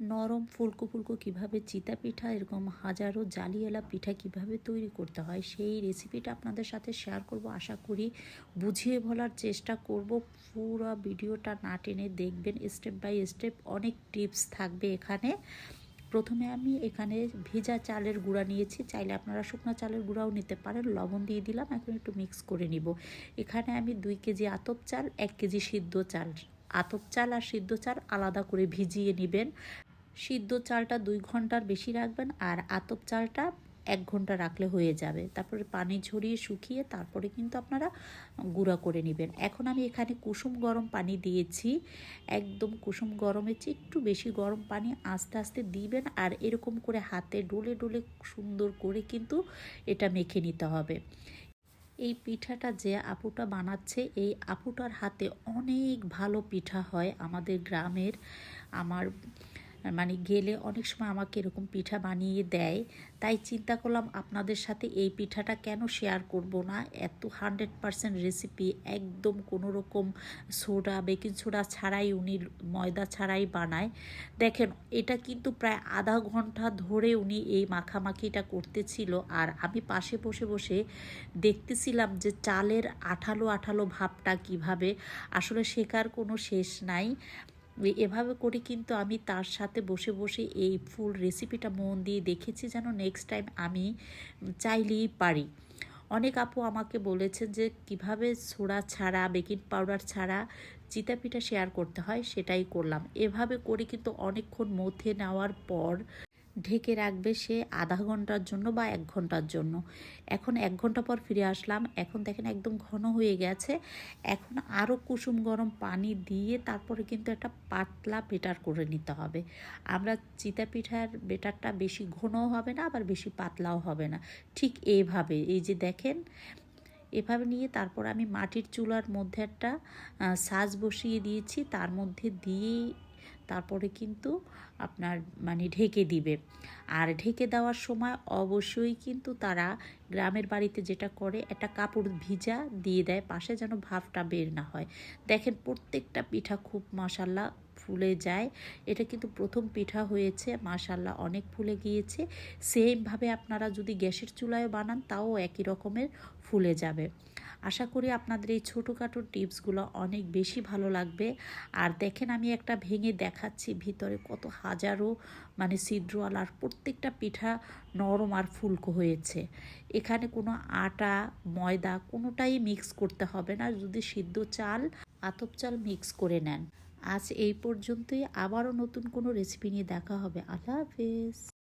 নরম ফুলকো ফুলকো কীভাবে চিতা পিঠা, এরকম হাজারো জালিয়ালা পিঠা কীভাবে তৈরি করতে হয়, সেই রেসিপিটা আপনাদের সাথে শেয়ার করব। আশা করি বুঝিয়ে বলার চেষ্টা করব। পুরো ভিডিওটা না টেনে দেখবেন স্টেপ বাই স্টেপ অনেক টিপস থাকবে এখানে। প্রথমে আমি এখানে ভেজা চালের গুঁড়া নিয়েছি। চাইলে আপনারা শুকনো চালের গুঁড়াও নিতে পারেন, লবণ দিয়ে দিলাম, এখন একটু মিক্স করে নিব। এখানে আমি দুই কেজি আতপ চাল, এক কেজি সিদ্ধ চাল। আতপ চাল আর সিদ্ধ চাল আলাদা করে ভিজিয়ে নেবেন। সিদ্ধ চালটা দুই ঘণ্টার বেশি রাখবেন আর আতপ চালটা এক ঘণ্টা রাখলে হয়ে যাবে। তারপরে পানি ঝরিয়ে শুকিয়ে তারপরে কিন্তু আপনারা গুঁড়া করে নেবেন। এখন আমি এখানে কুসুম গরম পানি দিয়েছি। একদম কুসুম গরমের চেয়ে একটু বেশি গরম পানি আস্তে আস্তে দিবেন আর এরকম করে হাতে ডলে ডলে সুন্দর করে কিন্তু এটা মেখে নিতে হবে। এই পিঠাটা যে আপুটা বানাচ্ছে, এই আপুটার হাতে অনেক ভালো পিঠা হয় আমাদের গ্রামের। আমার মানে গেলে অনেক সময় আমাকে এরকম পিঠা বানিয়ে দেয়। তাই চিন্তা করলাম আপনাদের সাথে এই পিঠাটা কেন শেয়ার করব না? এত হান্ড্রেড পারসেন্ট রেসিপি একদম কোনো রকম সোডা বেকিং সোডা ছাড়াই উনি ময়দা ছাড়াই বানায়। দেখেন, এটা কিন্তু প্রায় আধা ঘণ্টা ধরে উনি এই মাখামাখিটা করতেছিল। আর আমি পাশে বসে বসে দেখতেছিলাম যে চালের আঠালো আঠালো ভাবটা কীভাবে। আসলে শেখার কোনো শেষ নাই। এভাবে করে কিন্তু আমি তার সাথে বসে বসে এই ফুল রেসিপিটা মন দিয়ে দেখেছি যেন নেক্সট টাইম আমি চাইলেই পারি। অনেক আপু আমাকে বলেছেন যে, কীভাবে সোডা ছাড়া বেকিং পাউডার ছাড়া চিতা পিঠা শেয়ার করতে হয়? সেটাই করলাম। এভাবে করে কিন্তু অনেকক্ষণ মধ্যে নেওয়ার পর ঢেকে রাখবে সে আধা ঘণ্টার জন্য বা এক ঘণ্টার জন্য। এখন এক ঘণ্টা পর ফিরে আসলাম। এখন দেখেন একদম ঘন হয়ে গেছে। এখন আরও কুসুম গরম পানি দিয়ে তারপরে কিন্তু একটা পাতলা বেটার করে নিতে হবে। আমরা চিতা পিঠার বেটারটা বেশি ঘনও হবে না, আবার বেশি পাতলাও হবে না। ঠিক এইভাবে এই যে দেখেন, এভাবে নিয়ে তারপর আমি মাটির চুলার মধ্যে একটা সাজ বসিয়ে দিয়েছি। তার মধ্যে দিয়ে তারপরে কিন্তু আপনার মানে ঢেকে দিবে। আর ঢেকে দেওয়ার সময় অবশ্যই কিন্তু তারা গ্রামের বাড়িতে যেটা করে, একটা কাপড় ভিজা দিয়ে দেয়, পাশে যেন ভাবটা বের না হয়। দেখেন প্রত্যেকটা পিঠা খুব মশাল্লা ফুলে যায়। এটা কিন্তু প্রথম পিঠা হয়েছে, মাশাল্লাহ অনেক ফুলে গিয়েছে। সেমভাবে আপনারা যদি গ্যাসের চুলায় বানান, তাও একই রকমের ফুলে যাবে। আশা করি আপনাদের এই ছোটোখাটো টিপসগুলো অনেক বেশি ভালো লাগবে। আর দেখেন আমি একটা ভেঙে দেখাচ্ছি, ভিতরে কত হাজারো মানে ছিদ্রওয়াল আর প্রত্যেকটা পিঠা নরম আর ফুলকো হয়েছে। এখানে কোনো আটা, ময়দা কোনোটাই মিক্স করতে হবে না, যদি সিদ্ধ চাল, আতপ চাল মিক্স করে নেন। আজ এই পর্যন্তই, আবারও নতুন কোনো রেসিপি নিয়ে দেখা হবে। আল্লাহ হাফেজ।